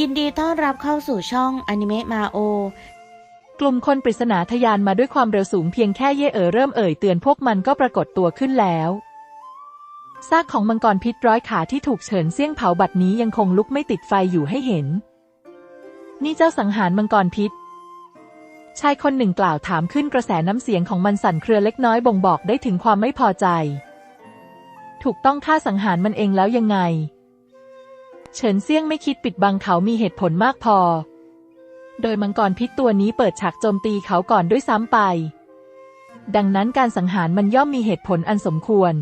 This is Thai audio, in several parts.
ยินดีต้อนรับเข้าสู่ช่องอนิเมะมาโอกลุ่มคนปริศนาทะยานมาด้วยความเร็วสูงเพียงแค่เย่เอ๋อเริ่มเอ่ยเตือนพวกมันก็ปรากฏตัวขึ้นแล้ว ซากของมังกรพิษร้อยขาที่ถูกเฉินเซี่ยงเผาบัดนี้ยังคงลุกไม่ติดไฟอยู่ให้เห็น นี่เจ้าสังหารมังกรพิษ ชายคนหนึ่งกล่าวถามขึ้นกระแสน้ำเสียงของมันสั่นเครือเล็กน้อยบ่งบอกได้ถึงความไม่พอใจ ถูกต้องฆ่าสังหารมันเองแล้วยังไง เฉินเซี่ยงไม่คิดปิดบังเขามีเหตุผลมากพอ โดยมังกรพิษตัวนี้เปิดฉากโจมตีเขาก่อนด้วยซ้ำไป ดังนั้นการสังหารมันย่อมมีเหตุผลอันสมควร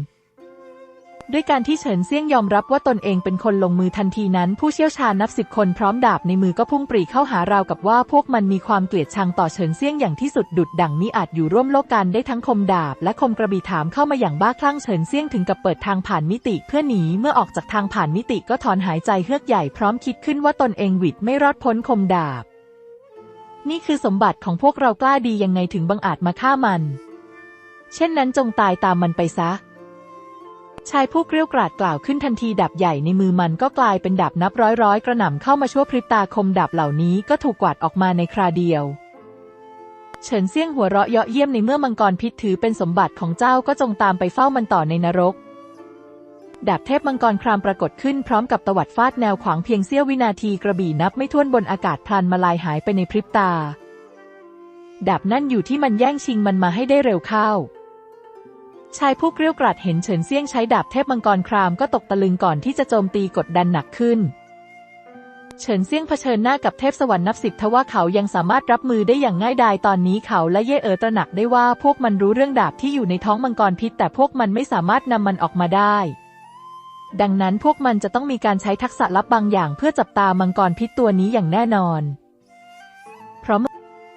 ด้วยการที่เฉินเซี่ยงยอมรับว่าตนเองเป็นคนลงมือทันทีนั้น ผู้เชี่ยวชาญนับสิบคนพร้อมดาบในมือก็พุ่งปรีเข้าหาราวกับว่าพวกมันมีความเกลียดชังต่อเฉินเซี่ยงอย่างที่สุดดุดดังมิอาจอยู่ร่วมโลกกันได้ทั้งคมดาบ และคมกระบี่ถามเข้ามาอย่างบ้าคลั่งเฉินเซี่ยงถึงกับเปิดทางผ่านมิติเพื่อหนีเมื่อออกจากทางผ่านมิติก็ถอนหายใจเฮือกใหญ่พร้อมคิดขึ้นว่าตนเองหวิดไม่รอดพ้นคมดาบ นี่คือสมบัติของพวกเรากล้าดียังไงถึงบังอาจมาฆ่ามัน เช่นนั้นจงตายตามมันไปซะ ชายผู้เกรี้ยวกราดกล่าวขึ้นทันทีดาบใหญ่ในมือมันก็กลายเป็นดาบนับร้อยร้อยๆกระหน่ำเข้ามาชั่วพริบตาคมดาบเหล่านี้ก็ถูกกวาดออกมาในคราเดียวเฉินเซี่ยงหัวเราะเยาะเยี่ยมในเมื่อมังกรพิษถือเป็นสมบัติของเจ้าก็จงตามไปเฝ้ามันต่อในนรก ดาบเทพมังกรครามปรากฏขึ้นพร้อมกับตวัดฟาดแนวขวางเพียงเสี้ยววินาทีกระบี่นับไม่ถ้วนบนอากาศพลันมาลายหายไปในพริบตา ดาบนั่นอยู่ที่มันแย่งชิงมันมาให้ได้เร็วเข้า ชายผู้เกรี้ยวกราดเห็นเฉินเซี่ยงใช้ดาบเทพมังกรครามก็ตกตะลึงก่อนที่จะโจมตีกดดันหนักขึ้น เฉินเซี่ยงเผชิญหน้ากับเทพสวรรค์นับสิบทว่าเขายังสามารถรับมือได้อย่างง่ายดายตอนนี้เขาและเย่เอ๋อตระหนักได้ว่าพวกมันรู้เรื่องดาบที่อยู่ในท้องมังกรพิษ แต่พวกมันไม่สามารถนำมันออกมาได้ ดังนั้นพวกมันจะต้องมีการใช้ทักษะลับบางอย่างเพื่อจับตามังกรพิษตัวนี้อย่างแน่นอน เพราะ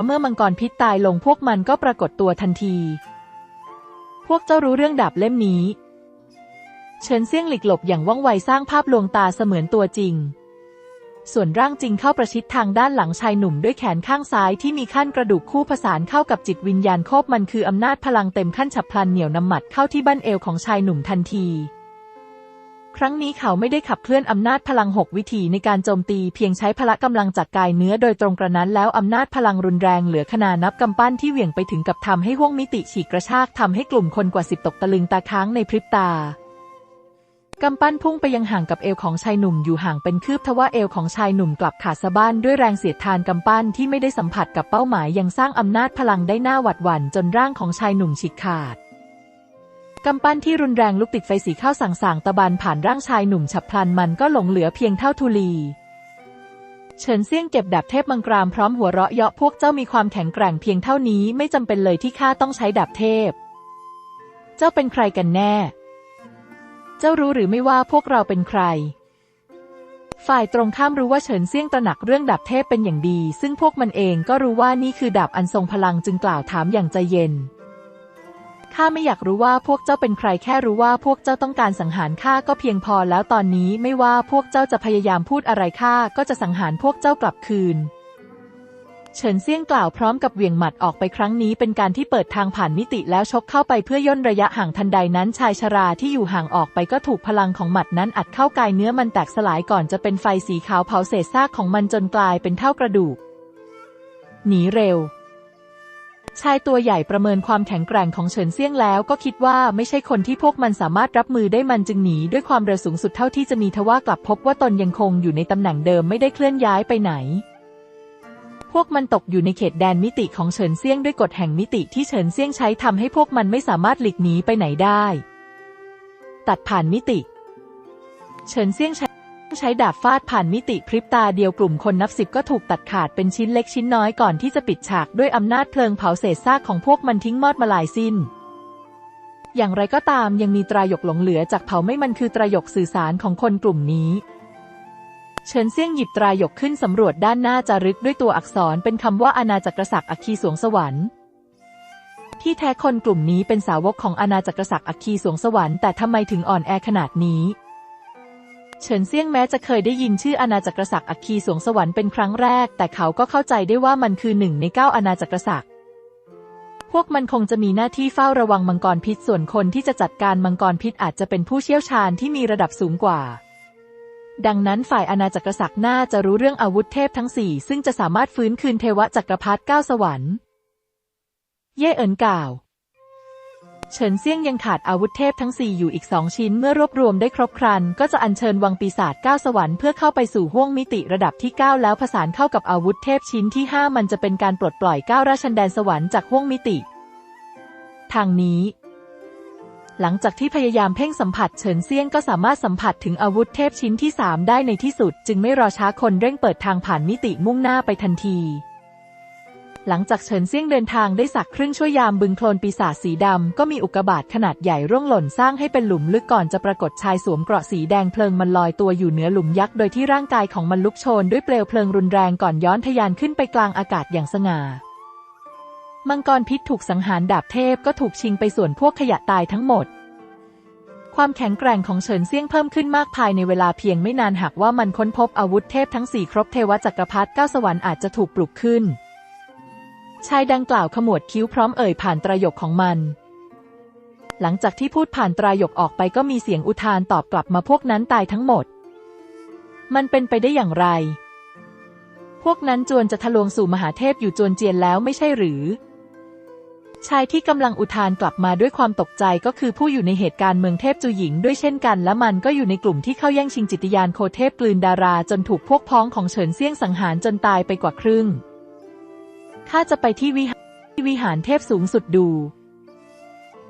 เมื่อมังกรพิษตายลงพวกมันก็ปรากฏตัวทันที พวกเจ้ารู้เรื่องดาบเล่มนี้เฉินเซี่ยงหลีกหลบอย่างว่องไวสร้างภาพลวงตาเสมือนตัวจริง ส่วนร่างจริงเข้าประชิดทางด้านหลังชายหนุ่มด้วยแขนข้างซ้ายที่มีขั้นกระดูกคู่ผสานเข้ากับจิตวิญญาณโคบมันคืออำนาจพลังเต็มขั้นฉับพลันเหนี่ยวนำหมัดเข้าที่บั้นเอวของชายหนุ่มทันที ครั้งนี้เขาไม่ได้ขับเคลื่อนอำนาจพลังหกวิธีในการโจมตีเพียงใช้พละกำลังจากกายเนื้อโดยตรงกระนั้นแล้วอำนาจพลังรุนแรงเหลือขนาดนับกำปั้นที่เหวี่ยงไปถึงกับทำให้ห้วงมิติฉีกกระชากทำให้กลุ่มคนกว่าสิบตกตะลึงตาค้างในพริบตากำปั้นพุ่งไปยังห่างกับเอวของชายหนุ่มอยู่ห่างเป็นคืบทว่าเอวของชายหนุ่มกลับขาดสะบ้านด้วยแรงเสียดทานกำปั้นที่ไม่ได้สัมผัสกับเป้าหมายยังสร้างอำนาจพลังได้หน้าหวัดหวั่นจนร่างของชายหนุ่มฉีกขาด กำปั้นที่รุนแรงลุกติดไฟสีเข้าสั่งๆตะบันผ่านร่างชายหนุ่มฉับพลันมันก็หลงเหลือเพียงเท่าทุลีเฉินเซี่ยงเก็บดาบเทพมังกรามพร้อมหัวเราะเยาะพวกเจ้ามีความแข็งแกร่งเพียงเท่านี้ไม่จำเป็นเลยที่ข้าต้องใช้ดาบเทพ เจ้าเป็นใครกันแน่ เจ้ารู้หรือไม่ว่าพวกเราเป็นใคร ฝ่ายตรงข้ามรู้ว่าเฉินเซี่ยงตระหนักเรื่องดาบเทพเป็นอย่างดี ซึ่งพวกมันเองก็รู้ว่านี่คือดาบอันทรงพลังจึงกล่าวถามอย่างใจเย็น ข้าไม่อยากรู้ว่าพวกเจ้าเป็นใครแค่รู้ว่าพวกเจ้าต้องการสังหารข้าก็เพียงพอแล้วตอนนี้ไม่ว่าพวกเจ้าจะพยายามพูดอะไรข้าก็จะสังหารพวกเจ้ากลับคืน เฉินเซี่ยงกล่าวพร้อมกับเหวี่ยงหมัดออกไปครั้งนี้เป็นการที่เปิดทางผ่านมิติแล้วชกเข้าไปเพื่อย่นระยะห่างทันใดนั้นชายชราที่อยู่ห่างออกไปก็ถูกพลังของหมัดนั้นอัดเข้ากายเนื้อมันแตกสลายก่อนจะเป็นไฟสีขาวเผาเศษซากของมันจนกลายเป็นเท่ากระดูกหนีเร็ว ชายตัวใหญ่ประเมินความแข็งแกร่งของเฉินเซี่ยงแล้วก็คิดว่าไม่ใช่คนที่พวกมันสามารถรับมือได้มันจึงหนีด้วยความเร็วสูงสุดเท่าที่จะมีทว่ากลับพบว่าตนยังคงอยู่ในตำแหน่งเดิมไม่ได้เคลื่อนย้ายไปไหน พวกมันตกอยู่ในเขตแดนมิติของเฉินเซี่ยงด้วยกฎแห่งมิติที่เฉินเซี่ยงใช้ทำให้พวกมันไม่สามารถหลีกหนีไปไหนได้ ตัดผ่านมิติ เฉินเซี่ยงใช้ ใช้ดาบฟาดผ่านมิติพริบตาเดียวกลุ่มคนนับสิบก็ถูกตัดขาดเป็นชิ้นเล็กชิ้นน้อยก่อนที่จะปิดฉากด้วยอำนาจเพลิงเผาเศษซากของพวกมันทิ้งมอดมาลายสิ้น อย่างไรก็ตามยังมีตรายกหลงเหลือจากเผาไม่มันคือตรายกสื่อสารของคนกลุ่มนี้ เฉินเซี่ยงหยิบตรายกขึ้นสำรวจด้านหน้าจารึกด้วยตัวอักษรเป็นคำว่าอาณาจักรศักดิ์อัคคีสวงสวรรค์ที่แท้คนกลุ่มนี้เป็นสาวกของอาณาจักรศักดิ์อัคคีสวงสวรรค์แต่ทำไมถึงอ่อนแอขนาดนี้ เฉินเซี่ยงแม้จะเคยได้ยินชื่ออาณาจักรศักดิ์อัคคีสวงสวรรค์เป็นครั้งแรก แต่เขาก็เข้าใจได้ว่ามันคือหนึ่งในเก้าอาณาจักรศักดิ์พวกมันคงจะมีหน้าที่เฝ้าระวังมังกรพิษส่วนคนที่จะจัดการมังกรพิษอาจจะเป็นผู้เชี่ยวชาญที่มีระดับสูงกว่า ดังนั้นฝ่ายอาณาจักรศักดิ์น่าจะรู้เรื่องอาวุธเทพทั้งสี่ซึ่งจะสามารถฟื้นคืนเทวจักรพรรดิเก้าสวรรค์ เย่เอินกล่าว เฉินเซี่ยงยังขาดอาวุธเทพทั้งสี่อยู่อีกสองชิ้น เมื่อรวบรวมได้ครบครัน ก็จะอัญเชิญวังปีศาจเก้าสวรรค์เพื่อเข้าไปสู่ห้วงมิติระดับที่ 9 แล้วผสานเข้ากับอาวุธเทพชิ้นที่ 5 มันจะเป็นการปลดปล่อยเก้าราชันแดนสวรรค์จากห้วงมิติ ทางนี้ หลังจากที่พยายามเพ่งสัมผัสเฉินเซี่ยงก็สามารถสัมผัสถึงอาวุธเทพชิ้นที่ 3 ได้ในที่สุด จึงไม่รอช้าคนเร่งเปิดทางผ่านมิติมุ่งหน้าไปทันที หลังจากเฉินเซี่ยงเดินทางได้สักครึ่งชั่วยามบึงโคลนปีศาจสีดำ ก็มีอุกกาบาตขนาดใหญ่ร่วงหล่นสร้างให้เป็นหลุมลึกก่อนจะปรากฏชายสวมเกราะสีแดงเพลิงมันลอยตัวอยู่เหนือหลุมยักษ์โดยที่ร่างกายของมันลุกโชนด้วยเปลวเพลิงรุนแรงก่อนย้อนทะยานขึ้นไปกลางอากาศอย่างสง่ามังกรพิษถูกสังหารดาบเทพก็ถูกชิงไปส่วนพวกขยะตายทั้งหมด ความแข็งแกร่งของเฉินเซี่ยงเพิ่มขึ้นมากภายในเวลาเพียงไม่นานหากว่ามันค้นพบอาวุธเทพทั้งสี่ครบเทวจักรพรรดิเก้าสวรรค์อาจจะถูกปลุกขึ้น ชายดังกล่าวขมวดคิ้วพร้อมเอ่ยผ่านตรายกของมัน หลังจากที่พูดผ่านตรายกออกไปก็มีเสียงอุทานตอบกลับมาพวกนั้นตายทั้งหมด มันเป็นไปได้อย่างไร พวกนั้นจวนจะทะลวงสู่มหาเทพอยู่จวนเจียนแล้วไม่ใช่หรือ ชายที่กำลังอุทานกลับมาด้วยความตกใจก็คือผู้อยู่ในเหตุการณ์เมืองเทพจูหญิงด้วยเช่นกัน และมันก็อยู่ในกลุ่มที่เข้าแย่งชิงจิตยานโคเทพกลืนดาราจนถูกพวกพ้องของเฉินเซี่ยงสังหารจนตายไปกว่าครึ่ง ข้าจะไปที่วิหารวิหารเทพสูงสุดดู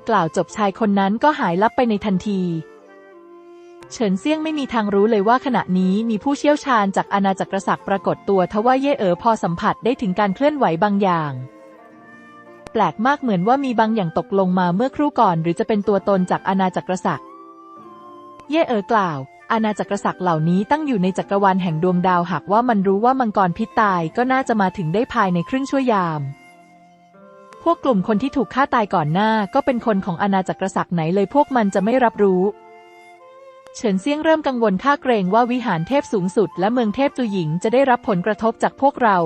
กล่าวจบชายคนนั้นก็หายลับไปในทันที เฉินเซี่ยงไม่มีทางรู้เลยว่าขณะนี้มีผู้เชี่ยวชาญจากอาณาจักรศักดิ์ปรากฏตัวทว่าเย่เอ๋อพอสัมผัสได้ถึงการเคลื่อนไหวบางอย่าง แปลกมากเหมือนว่ามีบางอย่างตกลงมาเมื่อครู่ก่อน หรือจะเป็นตัวตนจากอาณาจักรศักดิ์เย่เอ๋อกล่าว อาณาจักรศักดิ์เหล่านี้ตั้งอยู่ในจักรวาลแห่งดวงดาวหากว่ามันรู้ว่ามังกรพิษตายก็น่าจะมาถึงได้ภายในครึ่งชั่วยาม พวกกลุ่มคนที่ถูกฆ่าตายก่อนหน้าก็เป็นคนของอาณาจักรศักดิ์ไหนเลยพวกมันจะไม่รับรู้ เฉินเซี่ยงเริ่มกังวลข้าเกรงว่าวิหารเทพสูงสุดและเมืองเทพจูหญิงจะได้รับผลกระทบจากพวกเรา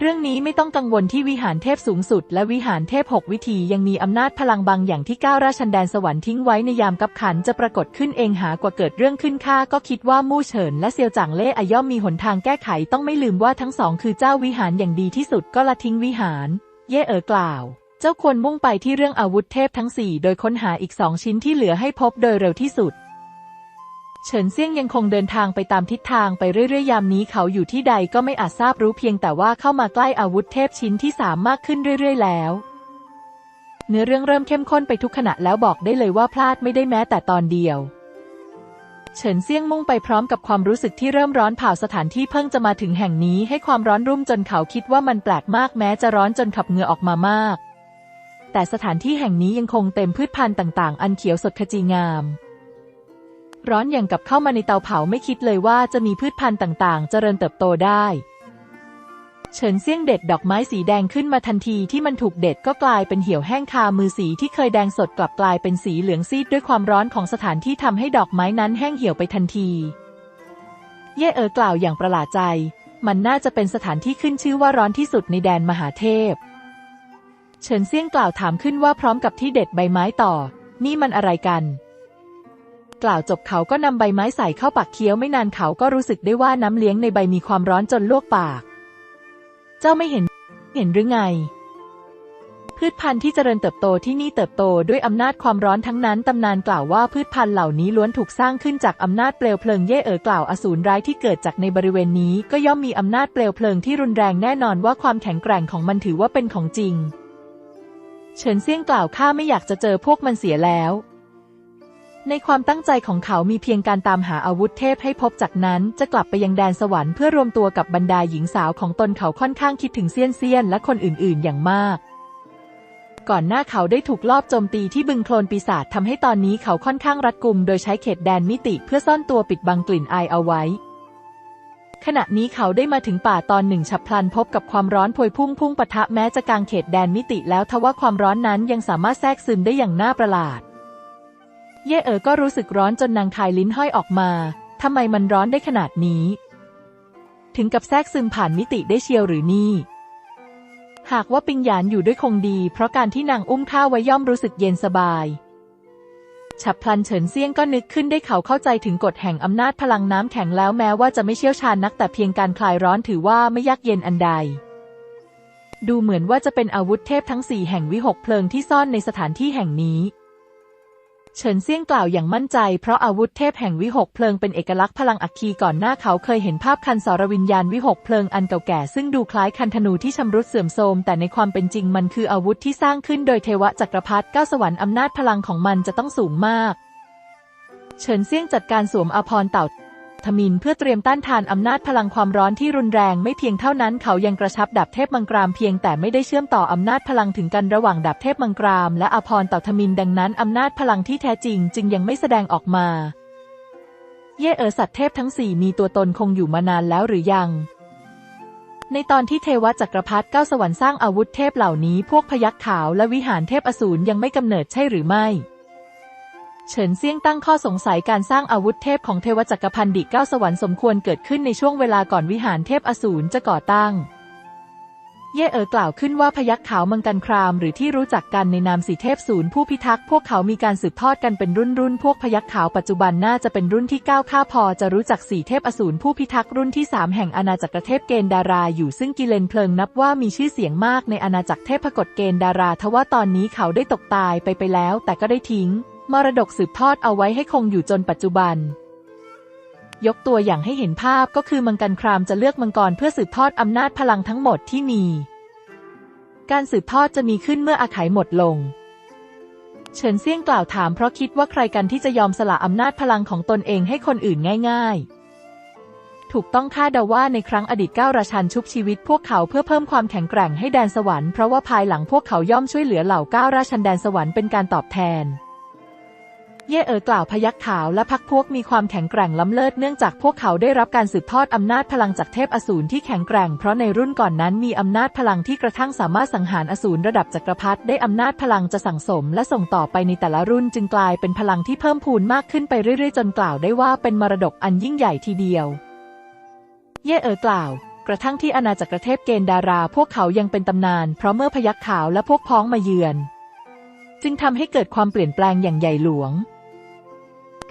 เรื่องนี้ไม่ต้องกังวลที่วิหารเทพสูงสุด และวิหารเทพหกวิธียังมีอำนาจพลังบางอย่างที่ก้าวราชันแดนสวรรค์ทิ้งไว้ในยามกับขันจะปรากฏขึ้นเองหากว่าเกิดเรื่องขึ้นข้าก็คิดว่ามู่เฉินและเซียวจางเล่อย่อมมีหนทางแก้ไขต้องไม่ลืมว่าทั้งสองคือเจ้าวิหารอย่างดีที่สุดก็ละทิ้งวิหาร เย่เอ๋อกล่าว เจ้าควรมุ่งไปที่เรื่องอาวุธเทพทั้งสี่โดยค้นหาอีกสองชิ้นที่เหลือให้พบโดยเร็วที่สุด เฉินเซี่ยงยังคงเดินทางไปตามทิศทางไปเรื่อยๆ ยามนี้เขาอยู่ที่ใดก็ไม่อาจทราบรู้เพียงแต่ว่าเข้ามาใกล้อาวุธเทพชิ้นที่สามมากขึ้นเรื่อย ๆ แล้ว เนื้อเรื่องเริ่มเข้มข้นไปทุกขณะแล้วบอกได้เลยว่าพลาดไม่ได้แม้แต่ตอนเดียวเฉินเซี่ยงมุ่งไปพร้อมกับความรู้สึกที่เริ่มร้อนเผาสถานที่เพิ่งจะมาถึงแห่งนี้ให้ความร้อนรุ่มจนเขาคิดว่ามันแปลกมากแม้จะร้อนจนขับเหงื่อออกมามาก แต่สถานที่แห่งนี้ยังคงเต็มพืชพันธุ์ต่าง ๆ อันเขียวสดขจีงาม ร้อนอย่างกับเข้ามาในเตาเผาไม่คิดเลยว่าจะมีพืชพันธุ์ต่างๆ เจริญเติบโตได้ เฉินเซี่ยงเด็ดดอกไม้สีแดงขึ้นมาทันทีที่มันถูกเด็ดก็กลายเป็นเหี่ยวแห้งคามือสีที่เคยแดงสดกลับกลายเป็นสีเหลืองซีดด้วยความร้อนของสถานที่ทำให้ดอกไม้นั้นแห้งเหี่ยวไปทันที เย่เอ๋อกล่าวอย่างประหลาดใจ มันน่าจะเป็นสถานที่ขึ้นชื่อว่าร้อนที่สุดในแดนมหาเทพ เฉินเซี่ยงกล่าวถามขึ้นว่าพร้อมกับที่เด็ดใบไม้ต่อ นี่มันอะไรกัน กล่าวจบเขาก็นำใบไม้ใส่เข้าปากเคี้ยวไม่นานเขาก็รู้สึกได้ว่าน้ำเลี้ยงในใบมีความร้อนจนลวกปาก เจ้าไม่เห็น เห็นหรือไง พืชพันธุ์ที่เจริญเติบโตที่นี่เติบโตด้วยอำนาจความร้อนทั้งนั้นตำนานกล่าวว่าพืชพันธุ์เหล่านี้ล้วนถูกสร้างขึ้นจากอำนาจเปลวเพลิงเย่เอ๋อกล่าวอสูรร้ายที่เกิดจากในบริเวณนี้ ก็ย่อมมีอำนาจเปลวเพลิงที่รุนแรงแน่นอนว่าความแข็งแกร่งของมันถือว่าเป็นของจริง เฉินเซี่ยงกล่าวข้าไม่อยากจะเจอพวกมันเสียแล้ว ในความตั้งใจของเขามีเพียงการตามหาอาวุธเทพให้พบจากนั้น จะกลับไปยังแดนสวรรค์เพื่อรวมตัวกับบรรดาหญิงสาวของตนเขาค่อนข้างคิดถึงเซียนเซียนและคนอื่นๆ อย่างมาก ก่อนหน้าเขาได้ถูกลอบโจมตีที่บึงโคลนปีศาจทำให้ตอนนี้เขาค่อนข้างรัดกุม โดยใช้เขตแดนมิติเพื่อซ่อนตัวปิดบังกลิ่นอายเอาไว้ ขณะนี้เขาได้มาถึงป่าตอนหนึ่งฉับพลันพบกับความร้อนพวยพุ่งพุ่งปะทะแม้จะกางเขตแดนมิติแล้วทว่าความร้อนนั้นยังสามารถแทรกซึมได้อย่างน่าประหลาด เย่เอ๋อก็รู้สึกร้อนจนนางคายลิ้นห้อยออกมา ทำไมมันร้อนได้ขนาดนี้ ถึงกับแทรกซึมผ่านมิติได้เชียวหรือนี่ หากว่าปิงหยานอยู่ด้วยคงดี เพราะการที่นางอุ้มข้าไว้ย่อมรู้สึกเย็นสบาย ฉับพลันเฉินเซียงก็นึกขึ้นได้เขาเข้าใจถึงกฎแห่งอำนาจพลังน้ำแข็งแล้วแม้ว่าจะไม่เชี่ยวชาญนักแต่เพียงการคลายร้อนถือว่าไม่ยากเย็นอันใดดูเหมือนว่าจะเป็นอาวุธเทพทั้งสี่แห่งวิหกเพลิงที่ซ่อนในสถานที่แห่งนี้ เฉินเซี่ยงกล่าวอย่างมั่นใจเพราะอาวุธเทพแห่งวิหกเพลิงเป็นเอกลักษณ์พลังอัคคีก่อนหน้าเขาเคยเห็นภาพคันสรวิญญาณวิหกเพลิงอันเก่าแก่ซึ่งดูคล้ายคันธนูที่ชำรุดเสื่อมโทรมแต่ในความเป็นจริงมันคืออาวุธที่สร้างขึ้นโดยเทวจักรพรรดิก้าสวรรค์อำนาจพลังของมันจะต้องสูงมาก เฉินเซี่ยงจัดการสวมอภรณ์เต่า ทมินเพื่อเตรียมต้านทานอำนาจพลังความร้อนที่รุนแรงไม่เพียงเท่านั้นเขายังกระชับดาบเทพมังกรามเพียงแต่ไม่ได้เชื่อมต่ออำนาจพลังถึงกันระหว่างดาบเทพมังกรามและอภร์เต่าทมินดังนั้นอำนาจพลังที่แท้จริงจึงยังไม่แสดงออกมา เย่เอ๋อสัตว์เทพทั้งสี่มีตัวตนคงอยู่มานานแล้วหรือยังในตอนที่เทวจักรพรรดิเก้าสวรรค์สร้างอาวุธเทพเหล่านี้พวกพยัคฆ์ขาวและวิหารเทพอสูรยังไม่กำเนิดใช่หรือไม่ เฉินเซี่ยงตั้งข้อสงสัยการสร้างอาวุธเทพของเทวจักรพันดิเก้าสวรรค์สมควรเกิดขึ้นในช่วงเวลาก่อนวิหารเทพอสูรจะก่อตั้ง เย่เอ๋อกล่าวขึ้นว่าพยัคฆ์ขาวมังกันครามหรือที่รู้จักกันในนามสีเทพศูนย์ผู้พิทักษ์พวกเขามีการสืบทอดกันเป็นรุ่นรุ่นพวกพยัคฆ์ขาวปัจจุบันน่าจะเป็นรุ่นที่เก้าข้าพอจะรู้จักสีเทพอสูรผู้พิทักษ์รุ่นที่สามแห่งอาณาจักรเทพเกณฑ์ดาราอยู่ซึ่งกิเลนเพลิงนับว่ามีชื่อเสียงมากในอาณาจักรเทพกฎเกณฑ์ดาราทว่าตอนนี้เขาได้ตกตายไปไปแล้ว แต่ก็ได้ทิ้ง มรดกสืบทอดเอาไว้ให้คงอยู่จนปัจจุบัน ยกตัวอย่างให้เห็นภาพก็คือมังกันครามจะเลือกมังกรเพื่อสืบทอดอำนาจพลังทั้งหมดที่มี การสืบทอดจะมีขึ้นเมื่ออาไขหมดลง เฉินเซี่ยงกล่าวถามเพราะคิดว่าใครกันที่จะยอมสละอำนาจพลังของตนเองให้คนอื่นง่าย ๆถูกต้องคาดเดาว่าในครั้งอดีตเก้าราชันชุบชีวิตพวกเขาเพื่อเพิ่มความแข็งแกร่งให้แดนสวรรค์เพราะว่าภายหลังพวกเขาย่อมช่วยเหลือเหล่าเก้าราชันแดนสวรรค์เป็นการตอบแทน เย่เอ๋อกล่าวพยักขาวและพักพวกมีความแข็งแกร่งล้ำเลิศเนื่องจากพวกเขาได้รับการสืบทอดอำนาจพลังจากเทพอสูรที่แข็งแกร่งเพราะในรุ่นก่อนนั้นมีอำนาจพลังที่กระทั่งสามารถสังหารอสูรระดับจักรพรรดิได้อำนาจพลังจะสั่งสมและส่งต่อไปในแต่ละรุ่นจึงกลายเป็นพลังที่เพิ่มพูนมากขึ้นไปเรื่อยๆ จนกล่าวได้ว่าเป็นมรดกอันยิ่งใหญ่ทีเดียว เย่เอ๋อกล่าวกระทั่งที่อาณาจักรเทพเกณฑ์ดารา พวกเขายังเป็นตำนาน เพราะเมื่อพยักขาวและพวกพ้องมาเยือน จึงทำให้เกิดความเปลี่ยนแปลงอย่างใหญ่หลวง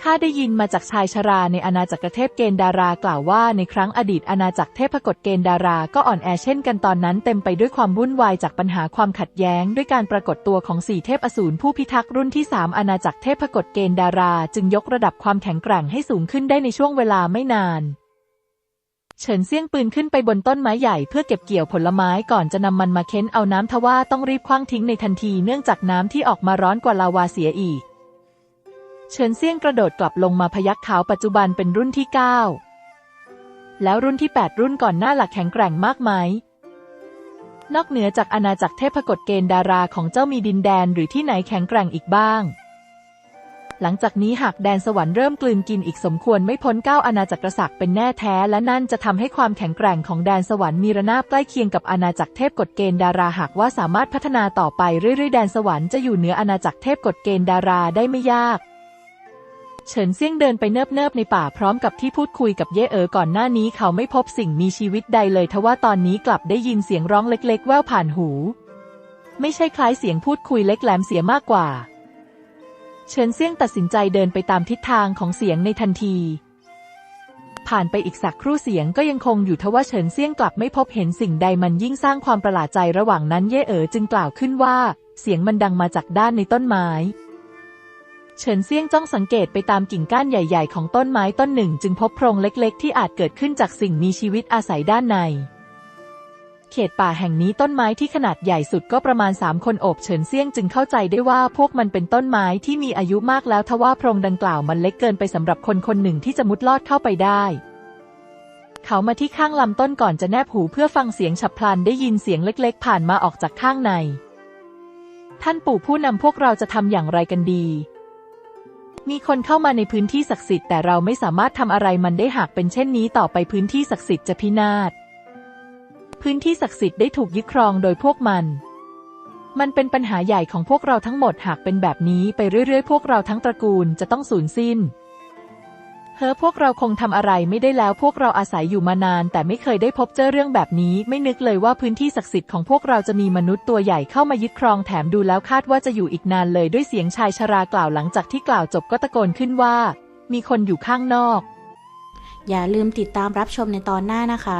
ข้าได้ยินมาจากชายชราในอาณาจักรเทพเกณฑ์ดารากล่าวว่าในครั้งอดีตอาณาจักรเทพกฎเกณฑ์ดาราก็อ่อนแอเช่นกันตอนนั้นเต็มไปด้วยความวุ่นวายจากปัญหาความขัดแย้ง ด้วยการปรากฏตัวของสี่เทพอสูรผู้พิทักษ์รุ่นที่สามอาณาจักรเทพกฎเกณฑ์ดารา จึงยกระดับความแข็งแกร่งให้สูงขึ้นได้ในช่วงเวลาไม่นานเฉินเซี่ยงปืนขึ้นไปบนต้นไม้ใหญ่เพื่อเก็บเกี่ยวผลไม้ก่อนจะนำมันมาเค้นเอาน้ำทว่าต้องรีบคว้างทิ้งในทันทีเนื่องจากน้ำที่ออกมาร้อนกว่าลาวาเสียอีก เฉินเซี่ยงกระโดดกลับลงมาพยักขาวปัจจุบันเป็นรุ่นที่ 9 แล้วรุ่นที่ 8 รุ่นก่อนหน้าหลักแข็งแกร่งมากไหมนอกเหนือจากอาณาจักรเทพกฎเกณฑ์ดาราของเจ้ามีดินแดนหรือที่ไหนแข็งแกร่งอีกบ้าง หลังจากนี้หากแดนสวรรค์เริ่มกลืนกินอีกสมควรไม่พ้นเก้าอาณาจักรศักดิ์เป็นแน่แท้และนั่นจะทำให้ความแข็งแกร่งของแดนสวรรค์มีระนาบใกล้เคียงกับอาณาจักรเทพกฎเกณฑ์ดาราหากว่าสามารถพัฒนาต่อไปเรื่อยๆแดนสวรรค์จะอยู่เหนืออาณาจักรเทพกฎเกณฑ์ดาราได้ไม่ยาก เฉินเซี่ยงเดินไปเนิบๆในป่าพร้อมกับที่พูดคุยกับเย่เอ๋อก่อนหน้านี้เขาไม่พบสิ่งมีชีวิตใดเลยทว่าตอนนี้กลับได้ยินเสียงร้องเล็กๆ แว่วผ่านหู ไม่ใช่คล้ายเสียงพูดคุยเล็กแหลมเสียมากกว่า เฉินเซี่ยงตัดสินใจเดินไปตามทิศทางของเสียงในทันที ผ่านไปอีกสักครู่เสียงก็ยังคงอยู่ทว่าเฉินเซี่ยงกลับไม่พบเห็นสิ่งใดมันยิ่งสร้างความประหลาดใจระหว่างนั้นเย่เอ๋อจึงกล่าวขึ้นว่า เสียงมันดังมาจากด้านในต้นไม้ เฉินเซี่ยงจ้องสังเกตไปตามกิ่งก้านใหญ่ ๆ ของต้นไม้ต้นหนึ่ง จึงพบโพรงเล็กๆ ที่อาจเกิดขึ้นจากสิ่งมีชีวิตอาศัยด้านใน เขตป่าแห่งนี้ต้นไม้ที่ขนาดใหญ่สุดก็ประมาณสามคนโอบเฉินเซี่ยงจึงเข้าใจได้ว่าพวกมันเป็นต้นไม้ที่มีอายุมากแล้วทว่าโพรงดังกล่าวมันเล็กเกินไปสำหรับคนคนหนึ่งที่จะมุดลอดเข้าไปได้เขามาที่ข้างลำต้นก่อนจะแนบหูเพื่อฟังเสียงฉับพลันได้ยินเสียงเล็ก ๆ ผ่านมาออกจากข้างใน ท่านปู่ผู้นำพวกเราจะทำอย่างไรกันดี มีคนเข้ามาในพื้นที่ศักดิ์สิทธิ์แต่เราไม่สามารถทำอะไรมันได้หากเป็นเช่นนี้ต่อไปพื้นที่ศักดิ์สิทธิ์จะพินาศ พื้นที่ศักดิ์สิทธิ์ได้ถูกยึดครองโดยพวกมัน มันเป็นปัญหาใหญ่ของพวกเราทั้งหมดหากเป็นแบบนี้ไปเรื่อยๆ พวกเราทั้งตระกูลจะต้องสูญสิ้น เฮ้อพวกเราคงทำอะไรไม่ได้แล้วพวกเราอาศัยอยู่มานาน แต่ไม่เคยได้พบเจอเรื่องแบบนี้ ไม่นึกเลยว่าพื้นที่ศักดิ์สิทธิ์ของพวกเราจะมีมนุษย์ตัวใหญ่เข้ามายึดครองแถมดูแล้วคาดว่าจะอยู่อีกนานเลยด้วยเสียงชายชรากล่าวหลังจากที่กล่าวจบก็ตะโกนขึ้นว่า มีคนอยู่ข้างนอก อย่าลืมติดตามรับชมในตอนหน้านะคะ